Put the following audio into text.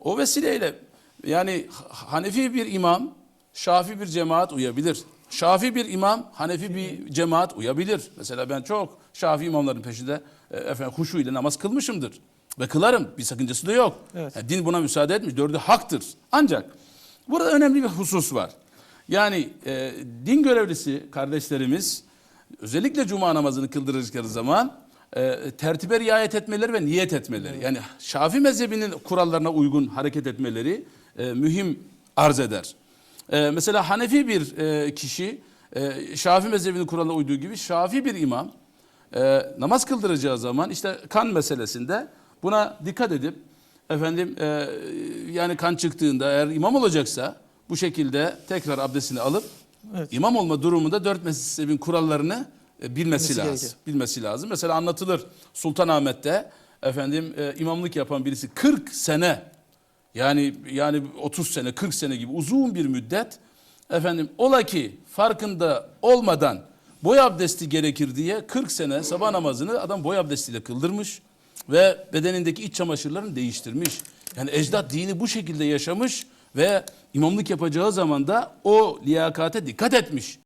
O vesileyle yani Hanefi bir imam, Şafi bir cemaat uyabilir. Şafi bir imam, Hanefi bir cemaat uyabilir. Mesela ben çok Şafi imamların peşinde e, efendim huşu ile namaz kılmışımdır. Ve kılarım. Bir sakıncası da yok. Evet. Yani din buna müsaade etmiş. Dördü haktır. Ancak burada önemli bir husus var. Yani e, din görevlisi kardeşlerimiz özellikle cuma namazını kıldırırken zaman e, tertibe riayet etmeleri ve niyet etmeleri. Yani Şafi mezhebinin kurallarına uygun hareket etmeleri e, mühim arz eder. E, mesela Hanefi bir e, kişi e, Şafi mezhebinin kuralına uyduğu gibi Şafi bir imam e, namaz kıldıracağı zaman işte kan meselesinde buna dikkat edip efendim e, yani kan çıktığında eğer imam olacaksa bu şekilde tekrar abdestini alıp Evet. imam olma durumunda dört mezhebin kurallarını bilmesi Bilmesi lazım. gerekiyor. Bilmesi lazım. Mesela anlatılır Sultanahmet'te efendim e, imamlık yapan birisi 40 sene yani yani 30 sene 40 sene gibi uzun bir müddet efendim ola ki farkında olmadan boy abdesti gerekir diye 40 sene sabah namazını adam boy abdestiyle kıldırmış ve bedenindeki iç çamaşırlarını değiştirmiş. Yani ecdat dini bu şekilde yaşamış ve imamlık yapacağı zaman da o liyakate dikkat etmiş.